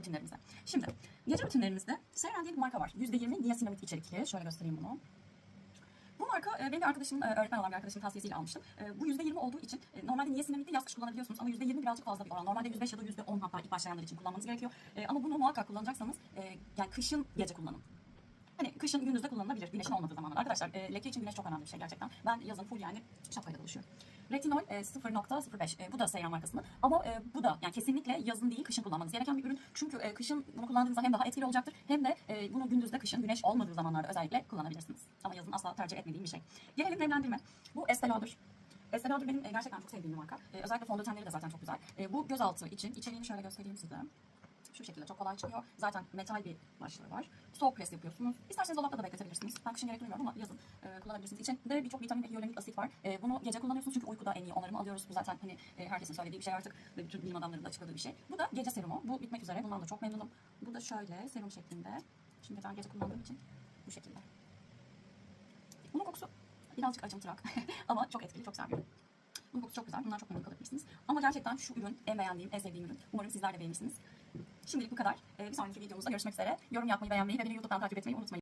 rutinlerimize. Şimdi gece rutinlerimizde Seyren diye bir marka var. %20 niasinamid içerikli. Şöyle göstereyim bunu. Bu marka e, benim bir arkadaşımın, e, öğretmen olan bir arkadaşımın tavsiyesiyle almıştım. E, Bu %20 olduğu için normalde niasinamid'i yaz kış kullanabiliyorsunuz ama %20 birazcık fazla bir oran. Normalde %5 ya da %10 hatta ilk başlayanlar için kullanmanız gerekiyor. Ama bunu muhakkak kullanacaksanız yani kışın gece kullanın. Hani kışın gündüzde kullanılabilir. Güneşin olmadığı zamanlar. Arkadaşlar e, leke için güneş çok önemli bir şey gerçekten. Ben yazın full yani şapkayla dolaşıyorum. Retinol e, 0.05. E, bu da Seyran markasının. Ama e, bu da yani kesinlikle yazın değil kışın kullanmanız gereken bir ürün. Çünkü e, kışın bunu kullandığınızda hem daha etkili olacaktır hem de e, bunu gündüzde kışın güneş olmadığı zamanlarda özellikle kullanabilirsiniz. Ama yazın asla tercih etmediğim bir şey. Gelelim nemlendirme. Bu Estee Lauder. Estee Lauder benim e, gerçekten çok sevdiğim bir marka. E, özellikle fondötenleri de zaten çok güzel. E, bu gözaltı için içeriğini şöyle göstereyim size. Şu şekilde çok kolay çıkıyor. Zaten metal bir başlığı var. Soğuk pres yapıyorsunuz. İsterseniz dolapta da bekletebilirsiniz. Ben kışın gerek duymuyorum ama yazın e, kullanabilirsiniz. İçinde birçok vitamin ve hyaluronik asit var. E, bunu gece kullanıyorsunuz çünkü uykuda en iyi onarımı alıyoruz. Bu zaten hani e, herkesin söylediği bir şey artık ve bütün bilim adamlarının da açıkladığı bir şey. Bu da gece serumu. Bu bitmek üzere. Bundan da çok memnunum. Bu da şöyle serum şeklinde. Şimdi ben gece kullandığım için bu şekilde. Bunun kokusu birazcık acımtırak ama çok etkili, çok ürün. Bunun kokusu çok güzel. Bundan çok memnun kalabilirsiniz. Ama gerçekten şu ürün en beğendiğim, en sevdiğim ürün. Umarım sizler de beğenirsiniz. Şimdilik bu kadar. Ee, bir sonraki videomuzda görüşmek üzere. Yorum yapmayı, beğenmeyi ve beni YouTube'dan takip etmeyi unutmayın.